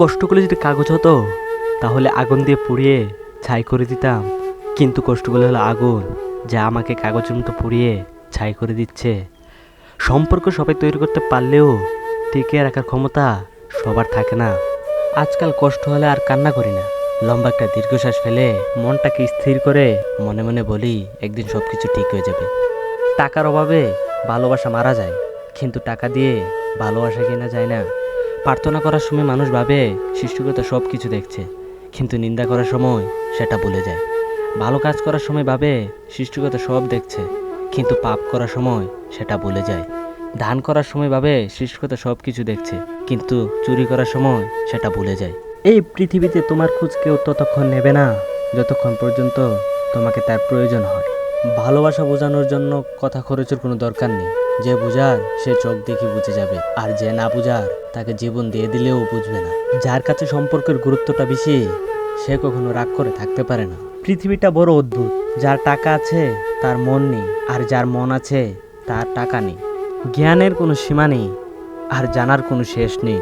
কষ্টগুলো যদি কাগজ হতো, তাহলে আগুন দিয়ে পুড়িয়ে ছাই করে দিতাম। কিন্তু কষ্টগুলো হলো আগুন, যা আমাকে কাগজের মতো পুড়িয়ে ছাই করে দিচ্ছে। সম্পর্ক সবাই তৈরি করতে পারলেও টিকে রাখার ক্ষমতা সবার থাকে না। আজকাল কষ্ট হলে আর কান্না করি না। লম্বা একটা দীর্ঘশ্বাস ফেলে মনটাকে স্থির করে মনে মনে বলি, একদিন সব কিছু ঠিক হয়ে যাবে। টাকার অভাবে ভালোবাসা মারা যায়, কিন্তু টাকা দিয়ে ভালোবাসা কেনা যায় না। প্রার্থনা করার সময় মানুষ ভাবে, সৃষ্টিকর্তা সব কিছু দেখছে। কিন্তু নিন্দা করার সময় সেটা ভুলে যায়। ভালো কাজ করার সময় ভাবে, সৃষ্টিকর্তা সব দেখছে। কিন্তু পাপ করার সময় সেটা ভুলে যায়। ধান করার সময় ভাবে, সৃষ্টিকর্তা সব কিছু দেখছে। কিন্তু চুরি করার সময় সেটা ভুলে যায়। এই পৃথিবীতে তোমার খোঁজ কেউ ততক্ষণ নেবে না, যতক্ষণ পর্যন্ত তোমাকে তার প্রয়োজন হয়। ভালোবাসা বোঝানোর জন্য কথা খরচের কোনো দরকার নেই। যে বুঝার, সে চোখ দেখে বুঝে যাবে। আর যে না বুঝার, তাকে জীবন দিয়ে দিলেও বুঝবে না। যার কাছে সম্পর্কের গুরুত্বটা বেশি, সে কখনো রাগ করে থাকতে পারে না। পৃথিবীটা বড় অদ্ভুত। যার টাকা আছে, তার মন নেই। আর যার মন আছে, তার টাকা নেই। জ্ঞানের কোনো সীমা নেই। আর জানার কোনো শেষ নেই।